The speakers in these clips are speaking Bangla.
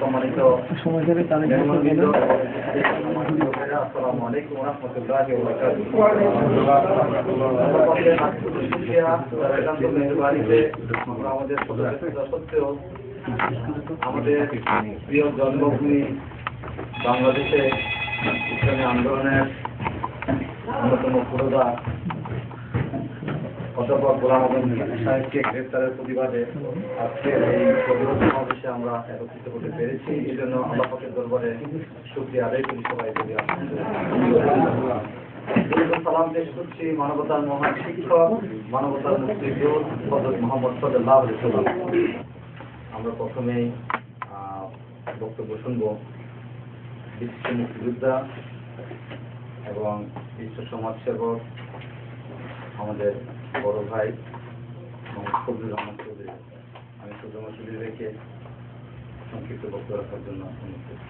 সম্মানিত। আসসালামু আলাইকুম ওয়া রাহমাতুল্লাহি ওয়া বারাকাতুহু। আমাদের সত্ত্বেও আমাদের প্রিয় জন্মভূমি বাংলাদেশে ইসলামী আন্দোলনের অন্যতম পুরোধা অধ্যাপক গোলাম সাহেবকে গ্রেপ্তারের প্রতিবাদে আজকের এই প্রতিরোধ সমাবেশে আমরা একত্রিত করতে পেরেছি। এই জন্য আল্লাহ পাকের দরবারে শুক্রিয়া আদায় করি সবাই সালাম পেশ করছি মানবতার মহান শিক্ষক, মানবতার মুক্তিযোদ্ধ হজরত মোহাম্মদ সাল্লাহ আমরা প্রথমেই বক্তব্য শুনব বিশ্ব মুক্তিযোদ্ধা এবং বিশ্ব সমাজসেবক আমাদের বড় ভাই মোহাম্মদ ফজলুর রহমান চৌধুরী আমি ফজলুর রহমান চৌধুরী রেখে সংক্ষিপ্ত বক্তব্য রাখার জন্য অনুরোধ করছি।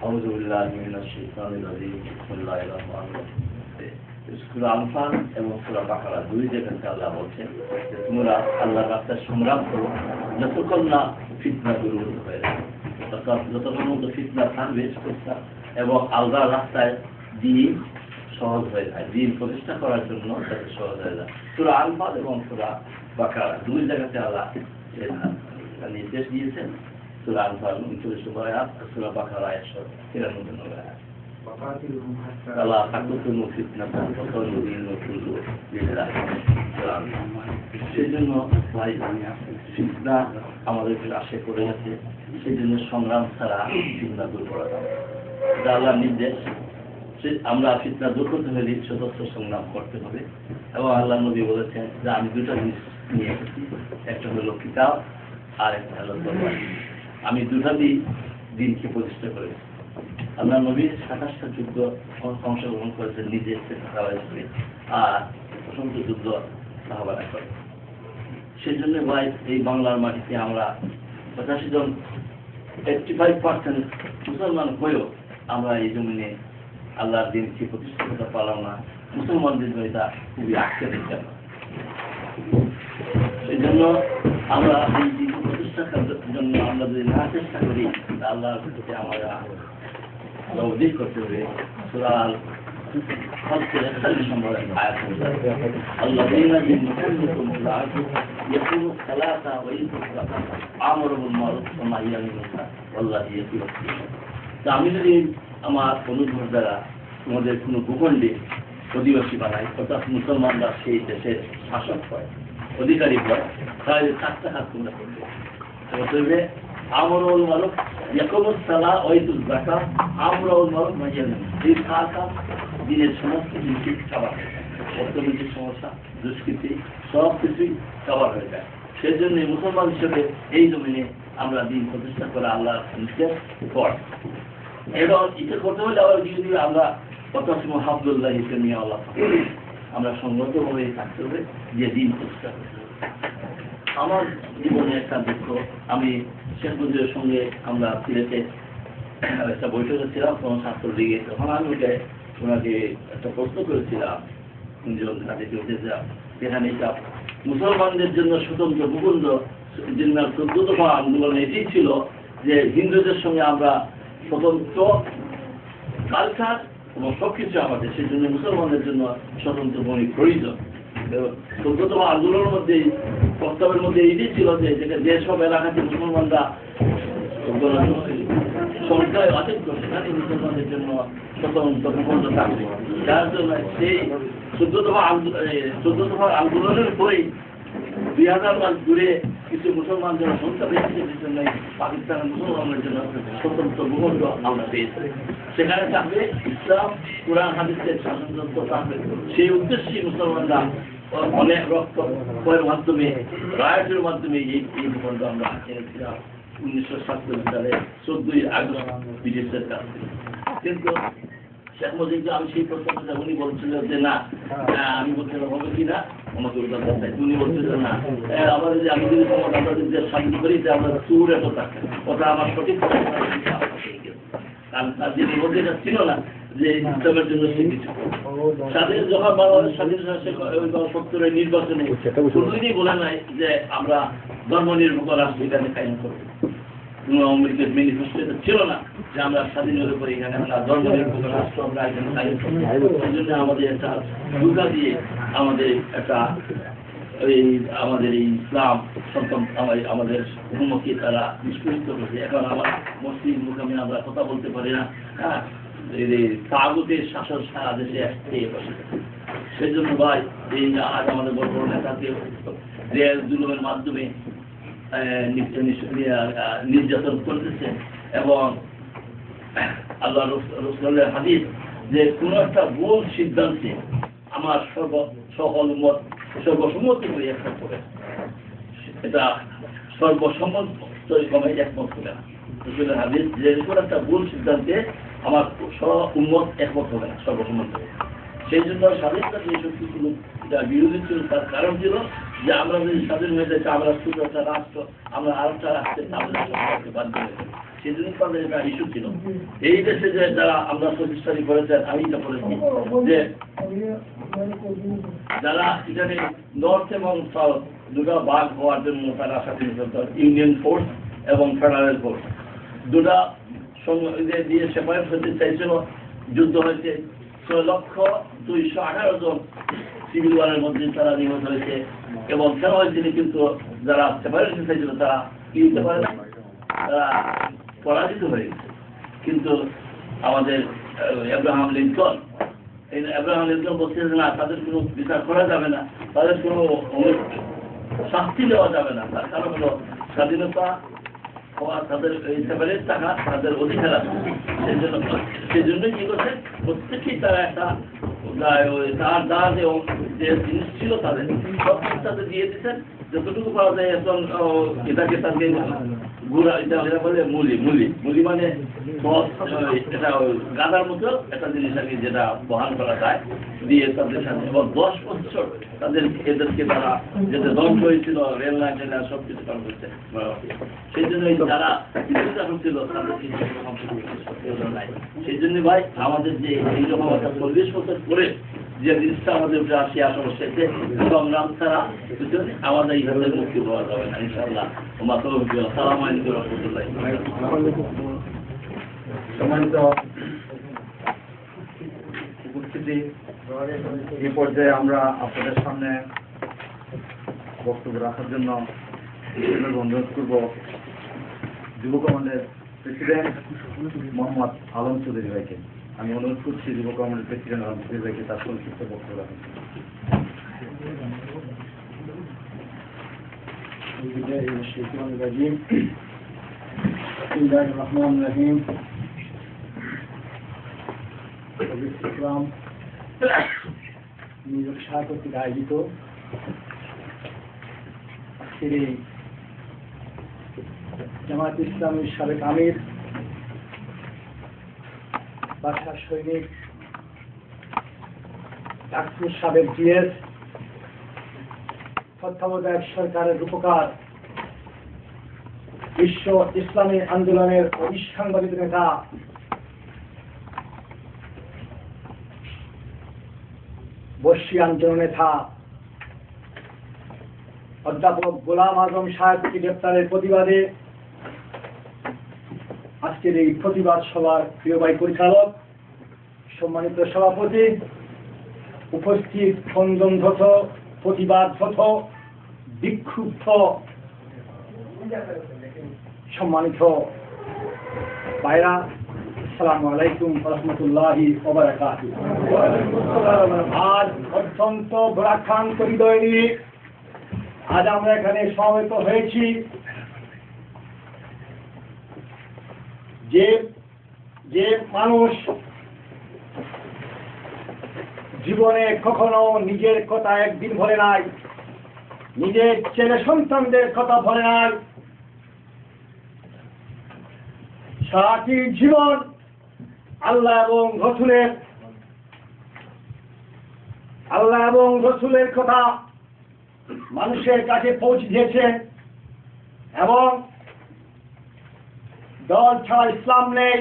أعوذ بالله من الشيطان الرجيم بسم الله الرحمن الرحيم সূরা আনফাল এবং সূরা বাকারা দুই জায়গাতে আল্লাহ বলছেন যে তোমরা আল্লাহর রাস্তায় সংগ্রাম করো যতক্ষণ না ফিতনা দূরীভূত হয়ে যাবে অর্থাৎ যতক্ষণ মতো ফিতনা থাকবে এবং আলাদা রাস্তায় দিন সহজ হয়ে যায়। দিন প্রতিষ্ঠা করার জন্য যাতে সহজ হয়ে যায়। সুরা আলফাদ এবং সুরা বাকারা, দুই জায়গাতে আল্লাহ নির্দেশ দিয়েছেন। সুরা আনফাল উনচল্লিশ নম্বর আয়াত সূরা বাকারা একশো তিরানব্বই নম্বর আয়াত। সেই ভাই ফিতনা করে সংগ্রাম ছাড়া নির্দেশ আমরা ফিতনা দূর করতে হলে সদস্য সংগ্রাম করতে হবে এবং আল্লাহ নবী বলেছেন যে আমি দুটো জিনিস নিয়ে এসেছি একটা হলো কিতাব আর একটা হলো আমি দুটা দিনকে প্রতিষ্ঠা করেছি আল্লাহ নবী সাতাশটা যুদ্ধ অংশগ্রহণ করেছেন করে আর অসংখ্য যুদ্ধ সাহাবারা করে। সেই জন্য ভাই, এই বাংলার মাটিতে আমরা পঁচাশি জন এইটটি ফাইভ পার্সেন্ট মুসলমান হয়েও আমরা এই জমিনে আল্লাহর দিনকে প্রতিষ্ঠা করতে পারলাম না, মুসলমানদের জন্য এটা খুবই আক্ষেপের জন্য সেই জন্য আমরা এই দিন প্রতিষ্ঠা জন্য আমরা যদি না চেষ্টা করি আল্লাহর প্রতি আমরা توضيح كتبه سؤال خلق يختلف من آيات الذين يمكنكم في العدل يقولوا الثلاثة ويقولوا الثلاثة عمروا بالمعروف وما يمينك والله يقول তা আমি যদি আমার অনুভব দ্বারা তোমাদের কোনো ভূখণ্ডে অধিবাসী বানাই অর্থাৎ মুসলমানরা সেই দেশের শাসক হয় অধিকারী হয় তাহলে চারটা হাত তোমরা করবে করবে আমরুল মারুফ ইয়াকুমুস সালা ওয়াইতুল যাকাত, আমরুল মারুফ মাইয়ান এই কাজটা দিনের সমস্ত কিছু খাবার অর্থনৈতিক সমস্যা, দুষ্কৃতি সব কিছুই কভার হয়ে যায়। সেই জন্য মুসলমান হিসেবে এই জমিনে আমরা দিন প্রতিষ্ঠা করে আল্লাহ কর এবং এটা করতে হলে আবার যদি আমরা কত সময় হাবদুল্লাহ নিয়ে আল্লাহ আমরা সংগতভাবে থাকতে হবে যে দিন প্রতিষ্ঠা করতে হবে। আমার জীবনে একটা দুঃখ। আমি শেখ মুজিবের সঙ্গে আমরা সিলেটে একটা বৈঠকে ছিলাম কোনো ছাত্রলীগে তখন আমি ওকে ওনাকে একটা প্রশ্ন করেছিলাম কুঞ্জন ঘাটিতে যেখানে মুসলমানদের জন্য স্বতন্ত্র ভূখণ্ড জন্য চোদ্দ দফা আন্দোলন এটি ছিল যে হিন্দুদের সঙ্গে আমরা স্বতন্ত্র কালচার এবং সবকিছু আমাদের সেই জন্য মুসলমানদের জন্য স্বতন্ত্র ভূমি প্রয়োজন। চোদ্দতম আন্দোলনের মধ্যে, প্রস্তাবের মধ্যে এটি ছিল যে যেটা যেসব এলাকাতে মুসলমানরা সেখানে থাকবে কিছু মুসলমান সেখানে ইসলাম, কোরআন, হাদিসের সেই উদ্দেশ্যে মুসলমানরা অনেক রক্ত মাধ্যমে রায়টের মাধ্যমে এই এই আমরা এনেছিলাম উনিশশো সাতচল্লিশ সালে চোদ্দই আগস্ট ব্রিটিশের কাছ থেকে। কিন্তু শেখ মুজিবকে আমি সেই প্রশ্নটা উনি বলছিলেন যে না আহ, আমি বলছিলাম হবে কি না আমাকে উত্তর দেন উনি বলছিলেন না আহ, আমরা যদি আমি যদি ক্ষমতা আমরা যদি স্বাধীন করি যে আমরা চুর এত থাকে। ওটা আমার সঠিক। কারণ তাদের মধ্যে এটা ছিল না যে ইসলামের জন্য স্বাধীন যখন বাংলাদেশ স্বাধীনতা সত্তরের নির্বাচনে কোনোদিনই বলে নাই যে আমরা ধর্ম নির্ভর রাষ্ট্র এখানে কায়েম করব। কোনো আওয়ামী লীগের ম্যানিফেস্টো ছিল না যে আমরা স্বাধীনতা করে এখানে আমরা ধর্ম নির্ভর রাষ্ট্র আমরা এখানে কায়েম করব। সেই জন্য আমাদের একটা দুর্গা দিয়ে আমাদের একটা এই আমাদের এই ইসলাম সন্তান আমাদের হুকুমকে তারা নিষ্পৃত করেছে। এখন আমার মুসলিম মুখামে আমরা কথা বলতে পারি না। হ্যাঁ তাগুতের শাসন সারা দেশে খেয়ে বসে সেই জন্য ভাই, এই আজ আমাদের বড় বড় নেতাকে রেল জুলুমের মাধ্যমে নির্যাতন করতেছে এবং আল্লাহ রস- রসুলের হাদিস যে কোনো একটা ভুল সিদ্ধান্তে আমার সর্ব সকল মত, সর্বসম্মতি করে একমত করে। এটা সর্বসম্মত কমে একমত করে। না রসুলের হাদিস যে কোনো একটা ভুল সিদ্ধান্তে আমার উন্মত একমত হবে না সর্বসম্মত হবে। সেই জন্য স্বাধীনতা যে শক্তি ছিল যা বিরোধী ছিল, তার কারণ ছিল যে আমরা যদি স্বাধীন হয়ে যাচ্ছে আমরা শুধু একটা রাষ্ট্র, আমরা আরেকটা রাষ্ট্রের নামে সরকারকে বাধ্য হয়ে যাব। সেই জন্য তাদের এটা ইস্যু ছিল। এই দেশে যে যারা আমরা প্রতিষ্ঠানি করেছেন আমি এটা বলেছি যে যারা এখানে নর্থ এবং সাউথ দুটা ভাগ হওয়ার জন্য তারা স্বাধীনতা ইউনিয়ন ফোর্স এবং ফেডারেল ফোর্স দুটা সং- দিয়ে সেপারেট হতে চাইছিল, যুদ্ধ হয়েছে। ছয় লক্ষ দুইশো আঠারো জন সিভিল ওয়ারের মধ্যে তারা নিহত হয়েছে এবং কেন হয়েছিল কিন্তু যারা সেপারেট হতে চাইছিল, তারা কি পারে না? তারা পরাজিত হয়ে গেছে। কিন্তু আমাদের এব্রাহাম লিঙ্কন এব্রাহাম লিঙ্কন বলতেছে না, তাদের কোনো বিচার করা যাবে না। তাদের কোনো শাস্তি দেওয়া যাবে না। তার কারণ হলো স্বাধীনতা হওয়া তাদের এই টাকা তাদের অধিকার আছে। সেই জন্য সেই জন্য কি প্রত্যেকেই তারা একটা, তার দাঁত এবং যে জিনিস ছিল তাদের দিয়ে দিচ্ছেন। যতটুকু পাওয়া যায় এখন এটাকে তাকে মানে গাদার মতো একটা জিনিস আর যেটা বহন করা যায় দিয়ে তাদের সাথে এবং দশ বছর তাদের এদেরকে তারা যেটা ধ্বংস হয়েছিল, রেল লাইন টেল সব কিছু কাম করতে। সেই জন্য যারা তাদের সেই জন্য ভাই, আমাদের যে এই রকম একটা চল্লিশ বছর পরে যে জিনিসটা আমাদের উপরে আসি আসা বসেছে সংগ্রাম ছাড়া আমাদের এই হাতের মুক্তি পাওয়া যাবে না তো সালাম আলাইকুম রহমতুল্লাহ। সম্মানিত উপস্থিতি, এই পর্যায়ে আমরা আপনাদের সামনে বক্তব্য রাখার জন্য অনুরোধ করব যুব কমান্ডের প্রেসিডেন্ট মোহাম্মদ আলম চৌধুরী ভাইকে। আমি অনুরোধ করছি যুব কমান্ডের প্রেসিডেন্ট আলম চৌধুরী ভাইকে তার সংক্ষিপ্ত বক্তব্য রাখার জন্য। أعوذ بالله من الشيطان الرجيم بسم الله الرحمن الرحيم ইসলাম নিয়োগ শাখা কর্তৃক আয়োজিত আজকের এই জামাত ইসলামের সাবেক আমির বাদশাহ সৈনিক ডাক্তার সাবেক জিএস, তত্ত্বাবধায়ক সরকারের রূপকার, বিশ্ব ইসলামী আন্দোলনের অবিসাংবাদিক নেতা, বর্ষিয়ান জননেতা, অধ্যাপক গোলাম আজম সাহেবকে গ্রেপ্তারের প্রতিবাদে আজকের এই প্রতিবাদ সভার প্রিয় ভাই পরিচালক, সম্মানিত সভাপতি, উপস্থিত খন্দনধত প্রতিবাদরত বিক্ষুব্ধ, সম্মানিত ভাইরা, আসসালামু আলাইকুম রহমতুল্লাহি আজ অত্যন্ত ভরাক্রান্ত হৃদয় নিয়ে আজ আমরা এখানে সমবেত হয়েছি। যে যে মানুষ জীবনে কখনো নিজের কথা একদিন ভরে নাই, নিজের ছেলে সন্তানদের কথা ভরে নাই, সারাটি জীবন আল্লাহ এবং রসুলের, আল্লাহ এবং রসুলের কথা মানুষের কাছে পৌঁছে দিয়েছেন এবং দল ছাড়া ইসলাম নেই।